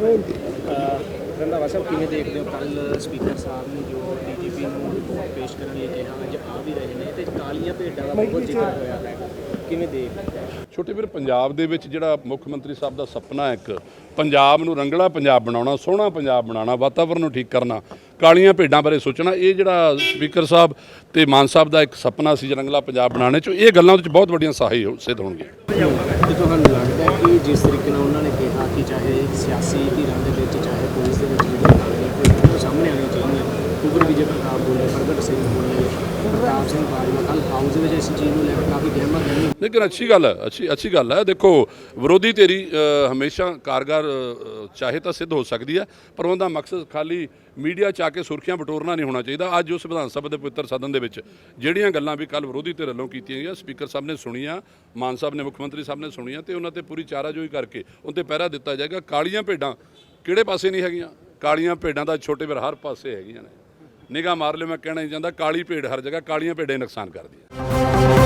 ਬਾਦਲ ਸਾਹਿਬ ਕਿਵੇਂ ਦੇਖਦੇ ਹੋ ਕੱਲ ਸਪੀਕਰ ਸਾਹਿਬ ਨੇ ਜੋ ਡੀਜੀਪੀ ਨੂੰ ਰਿਪੋਰਟ ਪੇਸ਼ ਕਰਨ ਲਈ ਕਿਹਾ ਅੱਜ ਆ ਵੀ ਰਹੇ ਨੇ ਤੇ ਕਾਲੀਆਂ ਭੇਡਾਂ ਦਾ ਬਹੁਤ ਜ਼ਿਕਰ ਹੋਇਆ ਹੈ। ਕਿਵੇਂ ਦੇਖਦੇ ਹੋ ਛੋਟੇ ਵੀਰ ਪੰਜਾਬ ਦੇ ਵਿੱਚ ਜਿਹੜਾ ਮੁੱਖ ਮੰਤਰੀ ਸਾਹਿਬ ਦਾ ਸੁਪਨਾ ਹੈ ਇੱਕ ਪੰਜਾਬ ਨੂੰ ਰੰਗਲਾ ਪੰਜਾਬ ਬਣਾਉਣਾ ਸੋਹਣਾ ਪੰਜਾਬ ਬਣਾਉਣਾ ਵਾਤਾਵਰਣ ਨੂੰ ਠੀਕ ਕਰਨਾ ਕਾਲੀਆਂ ਭੇਡਾਂ ਬਾਰੇ ਸੋਚਣਾ ਇਹ ਜਿਹੜਾ ਸਪੀਕਰ ਸਾਹਿਬ ਤੇ ਮਾਨ ਸਾਹਿਬ ਦਾ ਇੱਕ ਸੁਪਨਾ ਸੀ ਰੰਗਲਾ ਪੰਜਾਬ ਬਣਾਉਣੇ ਚ ਇਹ ਗੱਲਾਂ ਵਿੱਚ ਬਹੁਤ ਵੱਡੀਆਂ ਸਹਾਈ ਹੋ- ਸਿੱਧ ਹੋਣਗੀਆਂ। ਤੁਹਾਨੂੰ ਲੱਗਦਾ ਕਿ ਜਿਸ ਤਰੀਕੇ ਨਾਲ ਉਹਨਾਂ ਸਿਆਸੀ ਧਿਰਾਂ ਦੇ ਵਿੱਚ ਚਾਹੇ ਪੁਲਿਸ ਦੇ ਵਿੱਚ ਜਿਹੜੀਆਂ ਕਾਲੀਆਂ ਭੇਡਾਂ ਉਹ ਸਾਹਮਣੇ ਆਉਣੀਆਂ ਚਾਹੀਦੀਆਂ ਕੁਬਰ ਵਿਜੇ ਪ੍ਰਤਾਪ ਬੋਲੇ, ਪ੍ਰਗਟ ਸਿੰਘ ਬੋਲੇ, ਪ੍ਰਤਾਪ ਸਿੰਘ ਬਾਜਵਾ ਕੱਲ ਹਾਊਸ ਦੇ ਵਿੱਚ ਇਸ ਚੀਜ਼ ਨੂੰ ਲੈ ਕੇ ਕਾਫੀ ਗਹਿਮਾ ਗਹਿਮੀ ਲੇਕਿਨ ਅੱਛੀ ਗੱਲ ਹੈ, ਅੱਛੀ ਅੱਛੀ ਗੱਲ ਹੈ। ਦੇਖੋ, ਵਿਰੋਧੀ ਤੇਰੀ ਹਮੇਸ਼ਾ ਕਾਰਗਰ ਚਾਹੇ ਤਾਂ ਸਿੱਧ ਹੋ ਸਕਦੀ ਹੈ, ਪਰ ਉਹਦਾ ਮਕਸਦ ਖਾਲੀ ਮੀਡੀਆ ਚ ਆ ਕੇ ਸੁਰਖੀਆਂ ਬਟੋਰਨਾ ਨਹੀਂ ਹੋਣਾ ਚਾਹੀਦਾ। ਅੱਜ ਉਸ ਵਿਧਾਨ ਸਭਾ ਦੇ ਪਵਿੱਤਰ ਸਦਨ ਦੇ ਵਿੱਚ ਜਿਹੜੀਆਂ ਗੱਲਾਂ ਵੀ ਕੱਲ ਵਿਰੋਧੀ ਧਿਰ ਵੱਲੋਂ ਕੀਤੀਆਂ ਗਈਆਂ, ਸਪੀਕਰ ਸਾਹਿਬ ਨੇ ਸੁਣੀਆਂ, ਮਾਨ ਸਾਹਿਬ ਨੇ, ਮੁੱਖ ਮੰਤਰੀ ਸਾਹਿਬ ਨੇ ਸੁਣੀਆਂ ਤੇ ਉਹਨਾਂ ਤੇ ਪੂਰੀ ਚਾਰਾਜੋਈ ਕਰਕੇ ਉਹਨਾਂ ਤੇ ਪਹਿਰਾ ਦਿੱਤਾ ਜਾਏਗਾ। ਕਾਲੀਆਂ ਭੇਡਾਂ ਕਿਹੜੇ ਪਾਸੇ ਨਹੀਂ ਹੈਗੀਆਂ? ਕਾਲੀਆਂ ਭੇਡਾਂ ਦਾ ਛੋਟੇ ਵੀਰ ਹਰ ਪਾਸੇ ਹੈਗੀਆਂ ਨੇ। ਨਿਗਾਹ ਮਾਰ ਲਿਓ, ਮੈਂ ਕਹਿਣਾ ਨਹੀਂ ਚਾਹੁੰਦਾ, ਕਾਲੀ ਭੇਡ ਹਰ ਜਗ੍ਹਾ, ਕਾਲੀਆਂ ਭੇਡਾਂ ਨੁਕਸਾਨ ਕਰਦੀਆਂ।